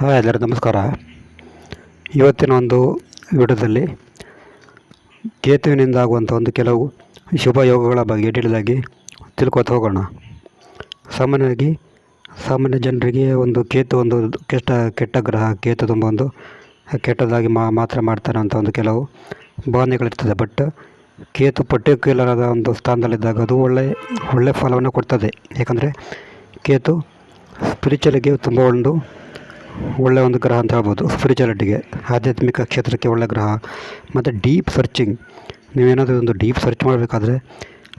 Hi ಎಲ್ಲರಿಗೂ ನಮಸ್ಕಾರ. ಇವತ್ತಿನ ಒಂದು ವಿಡಿಯೋದಲ್ಲಿ ಕೇತುವಿನಿಂದ ಆಗುವಂಥ ಒಂದು ಕೆಲವು ಶುಭ ಯೋಗಗಳ ಬಗ್ಗೆ ಡೀಟೇಲಾಗಿ ತಿಳ್ಕೊತ ಹೋಗೋಣ. ಸಾಮಾನ್ಯವಾಗಿ ಸಾಮಾನ್ಯ ಜನರಿಗೆ ಒಂದು ಕೇತು ಒಂದು ಕೆಟ್ಟ ಕೆಟ್ಟ ಗ್ರಹ, ಕೇತು ತುಂಬ ಒಂದು ಕೆಟ್ಟದಾಗಿ ಮಾತ್ರ ಮಾಡ್ತಾನೆ ಅಂತ ಒಂದು ಕೆಲವು ಭಾವನೆಗಳಿರ್ತದೆ ಬಟ್ ಕೇತು ಪರ್ಟಿಕ್ಯುಲರ್ ಆದ ಒಂದು ಸ್ಥಾನದಲ್ಲಿದ್ದಾಗ ಅದು ಒಳ್ಳೆ ಒಳ್ಳೆ ಫಲವನ್ನು ಕೊಡ್ತದೆ. ಯಾಕಂದರೆ ಕೇತು ಸ್ಪಿರಿಚುವಲಿಗೆ ತುಂಬ ಒಂದು ಒಳ್ಳೆಯ ಒಂದು ಗ್ರಹ ಅಂತ ಹೇಳ್ಬೋದು ಸ್ಪಿರಿಚುಯಾಲಿಟಿಗೆ ಆಧ್ಯಾತ್ಮಿಕ ಕ್ಷೇತ್ರಕ್ಕೆ ಒಳ್ಳೆಯ ಗ್ರಹ. ಮತ್ತು ಡೀಪ್ ಸರ್ಚಿಂಗ್ ನೀವೇನಾದರೂ ಒಂದು ಡೀಪ್ ಸರ್ಚ್ ಮಾಡಬೇಕಾದ್ರೆ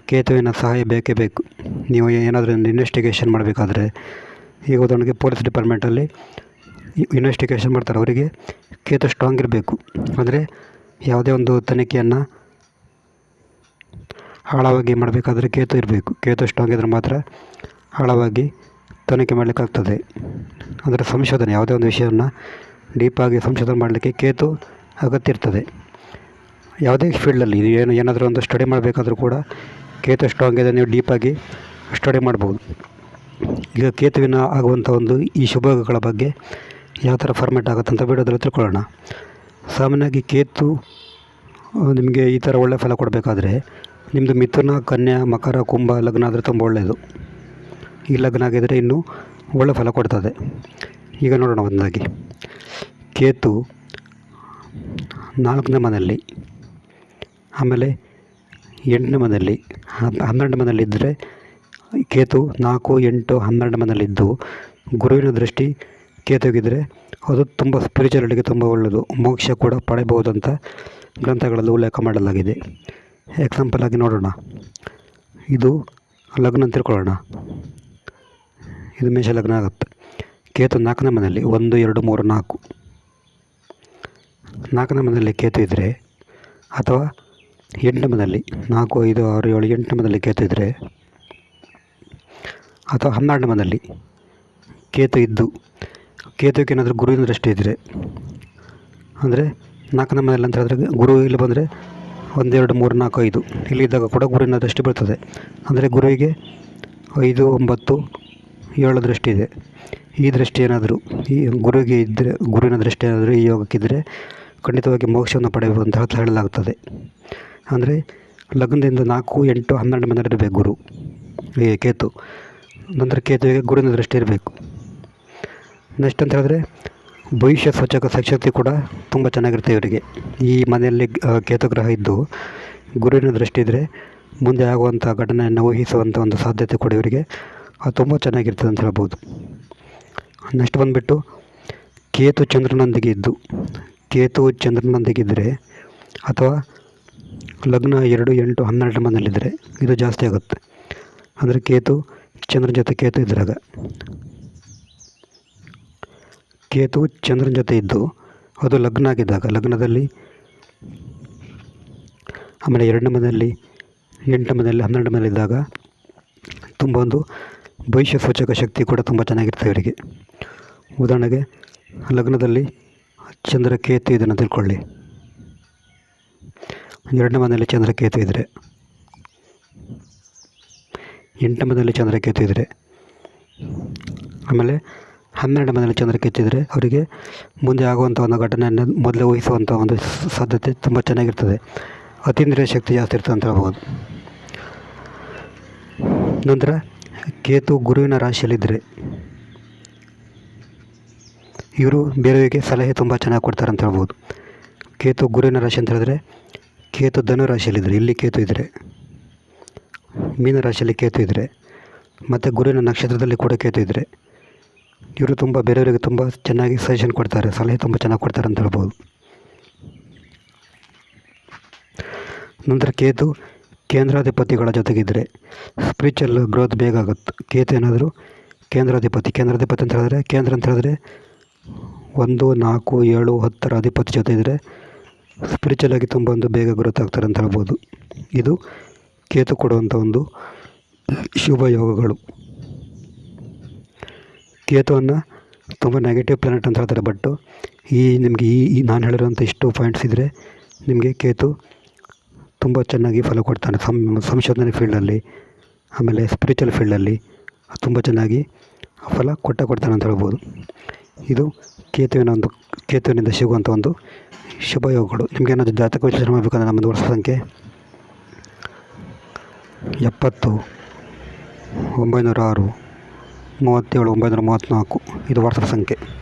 ಕೇತುವಿನ ಸಹಾಯ ಬೇಕೇ ಬೇಕು. ನೀವು ಏನಾದರೂ ಒಂದು ಇನ್ವೆಸ್ಟಿಗೇಷನ್ ಮಾಡಬೇಕಾದ್ರೆ, ಈಗ ಉದಾಹರಣೆಗೆ ಪೊಲೀಸ್ ಡಿಪಾರ್ಟ್ಮೆಂಟಲ್ಲಿ ಇನ್ವೆಸ್ಟಿಗೇಷನ್ ಮಾಡ್ತಾರೆ. ಅವರಿಗೆ ಕೇತು ಸ್ಟ್ರಾಂಗ್ ಇರಬೇಕು. ಅಂದರೆ ಯಾವುದೇ ಒಂದು ತನಿಖೆಯನ್ನು ಆಳವಾಗಿ ಮಾಡಬೇಕಾದ್ರೆ ಕೇತು ಇರಬೇಕು. ಕೇತು ಸ್ಟ್ರಾಂಗ್ ಇದ್ದರೆ ಮಾತ್ರ ಆಳವಾಗಿ ತನಿಖೆ ಮಾಡಲಿಕ್ಕಾಗ್ತದೆ. ಅದರ ಸಂಶೋಧನೆ, ಯಾವುದೇ ಒಂದು ವಿಷಯವನ್ನು ಡೀಪಾಗಿ ಸಂಶೋಧನೆ ಮಾಡಲಿಕ್ಕೆ ಕೇತು ಅಗತ್ಯ ಇರ್ತದೆ ಯಾವುದೇ ಫೀಲ್ಡಲ್ಲಿ ನೀವು ಏನು, ಏನಾದರೂ ಒಂದು ಸ್ಟಡಿ ಮಾಡಬೇಕಾದ್ರೂ ಕೂಡ ಕೇತು ಸ್ಟ್ರಾಂಗ್ ಇದೆ, ನೀವು ಡೀಪಾಗಿ ಸ್ಟಡಿ ಮಾಡ್ಬೋದು. ಈಗ ಕೇತುವಿನ ಆಗುವಂಥ ಒಂದು ಈ ಶುಭಗಳ ಬಗ್ಗೆ ಯಾವ ಥರ ಫಾರ್ಮೇಟ್ ಆಗುತ್ತೆ ಅಂತ ವಿಡಿಯೋದಲ್ಲಿ ತಿಳ್ಕೊಳ್ಳೋಣ. ಸಾಮಾನ್ಯವಾಗಿ ಕೇತು ನಿಮಗೆ ಈ ಥರ ಒಳ್ಳೆಯ ಫಲ ಕೊಡಬೇಕಾದ್ರೆ ನಿಮ್ಮದು ಮಿಥುನ, ಕನ್ಯಾ, ಮಕರ, ಕುಂಭ, ಲಗ್ನ ಆದರೆ ತುಂಬ ಒಳ್ಳೆಯದು. ಈ ಲಗ್ನ ಆಗಿದ್ದರೆ ಇನ್ನೂ ಒಳ್ಳೆ ಫಲ ಕೊಡ್ತದೆ. ಈಗ ನೋಡೋಣ ಒಂದಾಗಿ. ಕೇತು ನಾಲ್ಕನೇ ಮನೆಯಲ್ಲಿ, ಆಮೇಲೆ ಎಂಟನೇ ಮನೆಯಲ್ಲಿ ಹನ್ನೆರಡು ಮನೆಯಲ್ಲಿ ಮನೆಯಲ್ಲಿದ್ದರೆ ಕೇತು ನಾಲ್ಕು, ಎಂಟು, ಹನ್ನೆರಡು ಮನೆಯಲ್ಲಿದ್ದು ಗುರುವಿನ ದೃಷ್ಟಿ ಕೇತುಗಿದ್ದರೆ ಅದು ತುಂಬ ಸ್ಪಿರಿಚುವಲಿಟಿಗೆ ತುಂಬ ಒಳ್ಳೆಯದು ಮೋಕ್ಷ ಕೂಡ ಪಡೆಯಬಹುದು ಅಂತ ಗ್ರಂಥಗಳಲ್ಲಿ ಉಲ್ಲೇಖ ಮಾಡಲಾಗಿದೆ. ಎಕ್ಸಾಂಪಲ್ ಆಗಿ ನೋಡೋಣ. ಇದು ಲಗ್ನ ತಿಳ್ಕೊಳ್ಳೋಣ. ಇದು ಮೇಷ ಲಗ್ನ ಆಗುತ್ತೆ. ಕೇತು ನಾಲ್ಕನೇ ಮನೆಯಲ್ಲಿ ಒಂದು, ಎರಡು, ಮೂರು, ನಾಲ್ಕು. ನಾಲ್ಕನೇ ಮನೆಯಲ್ಲಿ ಕೇತು ಇದ್ದರೆ ಅಥವಾ ಎಂಟನೇ ಮನೆಯಲ್ಲಿ ನಾಲ್ಕು, ಐದು, ಆರು, ಏಳು, ಎಂಟನೇ ಮನೆಯಲ್ಲಿ ಕೇತು ಇದ್ದರೆ ಅಥವಾ ಹನ್ನೆರಡನೇ ಮನೆಯಲ್ಲಿ ಕೇತು ಇದ್ದು ಕೇತುಕ್ಕೆ ಏನಾದರೂ ಗುರುವಿನ ದೃಷ್ಟಿ ಇದ್ದರೆ ಅಂದರೆ ನಾಲ್ಕನೇ ಮನೆಯಲ್ಲಿ ಅಂತ ಹೇಳಿದ್ರೆ ಗುರು ಇಲ್ಲಿ ಬಂದರೆ ಒಂದೆರಡು ಮೂರು, ನಾಲ್ಕು, ಐದು. ಇಲ್ಲಿ ಇದ್ದಾಗ ಕೂಡ ಗುರುವಿನ ದೃಷ್ಟಿ ಬೀಳ್ತದೆ ಅಂದರೆ ಗುರುವಿಗೆ ಐದು, ಒಂಬತ್ತು ಏಳು ದೃಷ್ಟಿ ಇದೆ. ಈ ದೃಷ್ಟಿ ಏನಾದರೂ, ಈ ಗುರುವಿಗೆ ಇದ್ದರೆ ಗುರುವಿನ ದೃಷ್ಟಿ ಏನಾದರೂ ಈ ಯೋಗಕ್ಕಿದ್ದರೆ ಖಂಡಿತವಾಗಿ ಮೋಕ್ಷವನ್ನು ಪಡೆಯಬಹುದು ಅಂತ ಹೇಳಲಾಗ್ತದೆ. ಅಂದರೆ ಲಗ್ನದಿಂದ ನಾಲ್ಕು, ಎಂಟು, ಹನ್ನೆರಡು ಇರಬೇಕು ಗುರು, ಈ ಕೇತು. ನಂತರ ಕೇತುವಿಗೆ ಗುರುವಿನ ದೃಷ್ಟಿ ಇರಬೇಕು. ನೆಕ್ಸ್ಟ್ ಅಂತ ಹೇಳಿದ್ರೆ ಭವಿಷ್ಯ ಸೂಚಕ ಶಕ್ತಿ ಕೂಡ ತುಂಬ ಚೆನ್ನಾಗಿರುತ್ತೆ ಇವರಿಗೆ. ಈ ಮನೆಯಲ್ಲಿ ಕೇತುಗ್ರಹ ಕೇತು ಗ್ರಹ ಇದ್ದು ಗುರುವಿನ ದೃಷ್ಟಿ ಇದ್ದರೆ ಮುಂದೆ ಆಗುವಂಥ ಘಟನೆಯನ್ನು ಊಹಿಸುವಂಥ ಒಂದು ಸಾಧ್ಯತೆ ಕೂಡ ಇವರಿಗೆ. ಅದು ತುಂಬ ಚೆನ್ನಾಗಿರ್ತದೆ ಅಂತ ಹೇಳ್ಬೋದು. ನೆಕ್ಸ್ಟ್ ಬಂದುಬಿಟ್ಟು ಕೇತು ಚಂದ್ರನೊಂದಿಗೆ ಇದ್ದು, ಕೇತು ಚಂದ್ರನೊಂದಿಗಿದ್ದರೆ ಅಥವಾ ಲಗ್ನ ಎರಡು, ಎಂಟು, ಹನ್ನೆರಡು ಮನೆಯಲ್ಲಿದ್ದರೆ ಇದು ಜಾಸ್ತಿ ಆಗುತ್ತೆ. ಅಂದರೆ ಕೇತು ಚಂದ್ರನ ಜೊತೆ ಕೇತು ಇದ್ರಾಗ. ಕೇತು ಚಂದ್ರನ ಜೊತೆ ಇದ್ದು, ಅದು ಲಗ್ನ ಆಗಿದ್ದಾಗ, ಲಗ್ನದಲ್ಲಿ ಆಮೇಲೆ ಎರಡನೇ ಮನೆಯಲ್ಲಿ, ಎಂಟನೇ ಮನೆಯಲ್ಲಿ ಹನ್ನೆರಡು ಮನೆಯಲ್ಲಿದ್ದಾಗ ತುಂಬ ಒಂದು ಭವಿಷ್ಯ ಸೂಚಕ ಶಕ್ತಿ ಕೂಡ ತುಂಬ ಚೆನ್ನಾಗಿರ್ತದೆ ಇವರಿಗೆ. ಉದಾಹರಣೆಗೆ, ಲಗ್ನದಲ್ಲಿ ಚಂದ್ರ ಕೇತು ಇದನ್ನು ತಿಳ್ಕೊಳ್ಳಿ. ಎರಡನೇ ಮನೆಯಲ್ಲಿ ಚಂದ್ರ ಕೇತು ಇದ್ದರೆ ಎಂಟನೇ ಮನೆಯಲ್ಲಿ ಚಂದ್ರ ಕೇತು ಇದ್ದರೆ ಆಮೇಲೆ ಹನ್ನೆರಡು ಮನೆಯಲ್ಲಿ ಚಂದ್ರ ಕೆತ್ತಿದರೆ ಅವರಿಗೆ ಮುಂದೆ ಆಗುವಂಥ ಒಂದು ಘಟನೆಯನ್ನು ಮೊದಲೇ ಊಹಿಸುವಂಥ ಒಂದು ಸಾಧ್ಯತೆ ತುಂಬ ಚೆನ್ನಾಗಿರ್ತದೆ. ಅತೀಂದ್ರಿಯ ಶಕ್ತಿ ಜಾಸ್ತಿ ಇರ್ತದೆ ಅಂತ ಹೇಳ್ಬೋದು. ನಂತರ ಕೇತು ಗುರುವಿನ ರಾಶಿಯಲ್ಲಿದ್ದರೆ ಇವರು ಬೇರೆಯವರಿಗೆ ಸಲಹೆ ತುಂಬ ಚೆನ್ನಾಗಿ ಕೊಡ್ತಾರೆ ಅಂತ ಹೇಳ್ಬೋದು. ಕೇತು ಗುರುವಿನ ರಾಶಿ ಅಂತ ಹೇಳಿದ್ರೆ ಕೇತು ಧನು ರಾಶಿಯಲ್ಲಿದ್ದರೆ, ಇಲ್ಲಿ ಕೇತು ಇದ್ದರೆ, ಮೀನ ರಾಶಿಯಲ್ಲಿ ಕೇತು ಇದ್ದರೆ, ಮತ್ತು ಗುರುವಿನ ನಕ್ಷತ್ರದಲ್ಲಿ ಕೂಡ ಕೇತು ಇದ್ದರೆ, ಇವರು ತುಂಬ ಬೇರೆಯವರಿಗೆ ತುಂಬ ಚೆನ್ನಾಗಿ ಸಜೆಷನ್ ಕೊಡ್ತಾರೆ, ಸಲಹೆ ತುಂಬ ಚೆನ್ನಾಗಿ ಕೊಡ್ತಾರೆ ಅಂತ ಹೇಳ್ಬೋದು. ನಂತರ ಕೇತು ಕೇಂದ್ರಾಧಿಪತಿಗಳ ಜೊತೆಗಿದ್ದರೆ ಸ್ಪಿರಿಚುವಲ್ ಗ್ರೋತ್ ಬೇಗ ಆಗುತ್ತೆ. ಕೇತು ಏನಾದರೂ? ಕೇಂದ್ರಾಧಿಪತಿ ಕೇಂದ್ರಾಧಿಪತಿ ಅಂತ ಹೇಳಿದ್ರೆ, ಕೇಂದ್ರ ಅಂತ ಹೇಳಿದ್ರೆ ಒಂದು, ನಾಲ್ಕು, ಏಳು, ಹತ್ತರ ಅಧಿಪತಿ ಜೊತೆ ಇದ್ದರೆ ಸ್ಪಿರಿಚುವಲ್ ಆಗಿ ತುಂಬ ಒಂದು ಬೇಗ ಗ್ರೋತ್ ಆಗ್ತಾರೆ ಅಂತ ಹೇಳ್ಬೋದು. ಇದು ಕೇತು ಕೊಡುವಂಥ ಒಂದು ಶುಭ ಯೋಗಗಳು. ಕೇತುವನ್ನು ತುಂಬ ನೆಗೆಟಿವ್ ಪ್ಲಾನೆಟ್ ಅಂತ ಹೇಳ್ತಾರೆ ಬಟ್ಟು ಈ ನಿಮಗೆ ಈ ಈ, ನಾನು ಹೇಳಿರೋಂಥ ಇಷ್ಟು ಪಾಯಿಂಟ್ಸ್ ಇದ್ದರೆ ನಿಮಗೆ ಕೇತು ತುಂಬ ಚೆನ್ನಾಗಿ ಫಲ ಕೊಡ್ತಾನೆ ಸಂ, ಸಂಶೋಧನೆ ಫೀಲ್ಡಲ್ಲಿ ಆಮೇಲೆ ಸ್ಪಿರಿಚುವಲ್ ಫೀಲ್ಡಲ್ಲಿ ತುಂಬ ಚೆನ್ನಾಗಿ ಫಲ ಕೊಟ್ಟ ಕೊಡ್ತಾನೆ ಅಂತ ಹೇಳ್ಬೋದು. ಇದು ಕೇತುವಿನ ಒಂದು, ಕೇತುವಿನಿಂದ ಸಿಗುವಂಥ ಒಂದು ಶುಭಯೋಗಗಳು ನಿಮಗೇನಾದರೂ ಜಾತಕ ವಿಶ್ಲೇಷಣೆ ಮಾಡಬೇಕಂದ್ರೆ ನಮ್ಮದು ವರ್ಷ ಸಂಖ್ಯೆ ಎಪ್ಪತ್ತು ಒಂಬೈನೂರ ಆರು ಮೂವತ್ತೇಳು, ಒಂಬೈನೂರ ಮೂವತ್ತ್ನಾಲ್ಕು. ಇದು ವಾಟ್ಸಪ್ ಸಂಖ್ಯೆ.